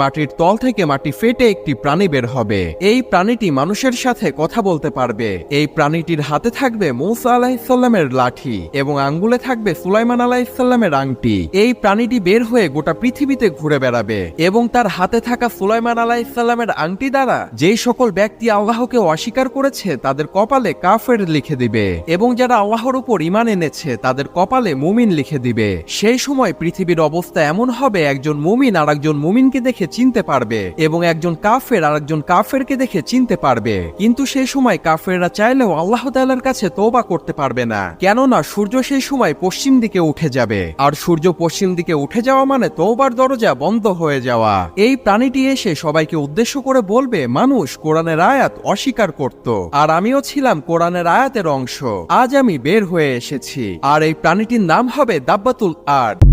মাটির তল থেকে মাটি ফেটে একটি প্রাণী বের হবে। এই প্রাণীটি মানুষের সাথে কথা বলতে পারবে। এই প্রাণীটির হাতে থাকবে মৌসা আলাহিসাল্লামের লাঠি এবং আঙ্গুলে থাকবে সুলাইমান আলাহিসাল্লামের আংটি। এই প্রাণীটি বের হয়ে গোটা পৃথিবীতে ঘুরে বেড়াবে এবং তার হাতে থাকা সুলাইমান আলাহিসাল্লামের আংটি দ্বারা যেই সকল ব্যক্তি আল্লাহকে অস্বীকার করেছে, তাদের কপালে কাফের লিখে দিবে এবং যারা আল্লাহর উপর ইমান এনেছে, তাদের কপালে মুমিন লিখে দিবে। সেই সময় পৃথিবীর অবস্থা এমন হবে, একজন মুমিন আর একজন মুমিনকে দেখে চিনতে পারবে এবং একজন কাফের আর একজন কাফেরকে দেখে চিনতে পারবে। কিন্তু সেই সময় কাফেররা চাইলেও আল্লাহ তাআলার কাছে তোবা করতে পারবে না। কেননা সূর্য সেই সময় পশ্চিম দিকে উঠে যাবে। আর সূর্য পশ্চিম দিকে উঠে যাওয়া মানে তোবার দরজা বন্ধ হয়ে যাওয়া। এই প্রাণীটি এসে সবাইকে উদ্দেশ্য করে বলবে, মানুষ কোরআনের আয়াত অস্বীকার করত, আর আমিও ছিলাম কোরআনের আয়াতের অংশ। আজ আমি বের হয়ে এসেছি। আর এই প্রাণীটির নাম হবে দাব্বাতুল আর্ট